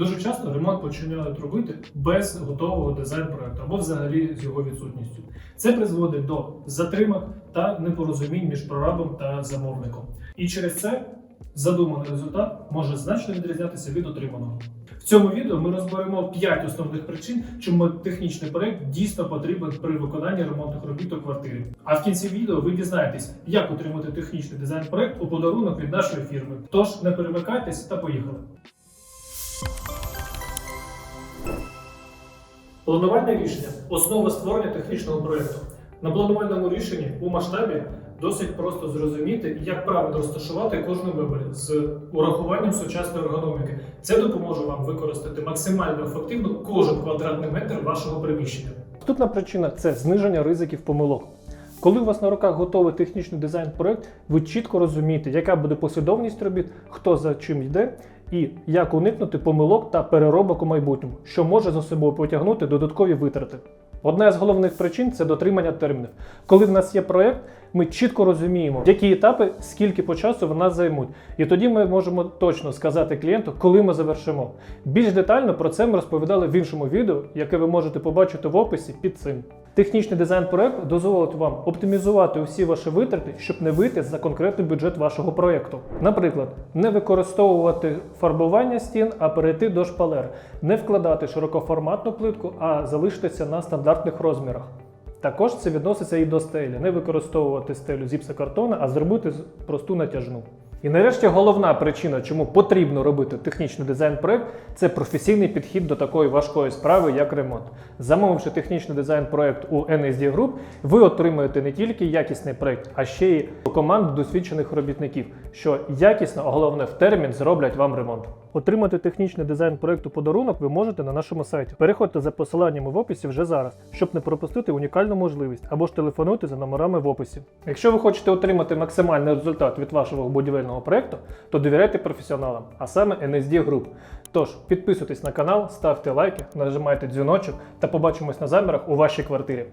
Дуже часто ремонт починають робити без готового дизайн-проекту або взагалі з його відсутністю. Це призводить до затримок та непорозумінь між прорабом та замовником. І через це задуманий результат може значно відрізнятися від отриманого. В цьому відео ми розберемо 5 основних причин, чому технічний проект дійсно потрібен при виконанні ремонтних робіт у квартирі. А в кінці відео ви дізнаєтесь, як отримати технічний дизайн проект у подарунок від нашої фірми. Тож не перемикайтесь та поїхали. Планувальне рішення основа створення технічного проєкту. На планувальному рішенні у масштабі досить просто зрозуміти, як правильно розташувати кожну мебель з урахуванням сучасної ергономіки. Це допоможе вам використати максимально ефективно кожен квадратний метр вашого приміщення. Наступна причина це зниження ризиків помилок. Коли у вас на руках готовий технічний дизайн проект, ви чітко розумієте, яка буде послідовність робіт, хто за чим йде, і як уникнути помилок та переробок у майбутньому, що може за собою потягнути додаткові витрати. Одна з головних причин це дотримання термінів. Коли в нас є проект, ми чітко розуміємо, які етапи, скільки по часу в нас займуть. І тоді ми можемо точно сказати клієнту, коли ми завершимо. Більш детально про це ми розповідали в іншому відео, яке ви можете побачити в описі під цим. Технічний дизайн проекту дозволить вам оптимізувати усі ваші витрати, щоб не вийти за конкретний бюджет вашого проекту. Наприклад, не використовувати фарбування стін, а перейти до шпалер, не вкладати широкоформатну плитку, а залишитися на стандартних розмірах. Також це відноситься і до стелі, не використовувати стелю з гіпсокартона, а зробити просту натяжну. І нарешті головна причина, чому потрібно робити технічний дизайн проект, це професійний підхід до такої важкої справи, як ремонт. Замовивши технічний дизайн проект у NSD Group, ви отримаєте не тільки якісний проект, а ще й команду досвідчених робітників, що якісно, а головне в термін зроблять вам ремонт. Отримати технічний дизайн проекту подарунок ви можете на нашому сайті. Переходьте за посиланнями в описі вже зараз, щоб не пропустити унікальну можливість, або ж телефонуйте за номерами в описі. Якщо ви хочете отримати максимальний результат від вашого будівельного проекту, то довіряйте професіоналам, а саме NSD Group. Тож підписуйтесь на канал, ставте лайки, нажимайте дзвіночок та побачимось на замірах у вашій квартирі.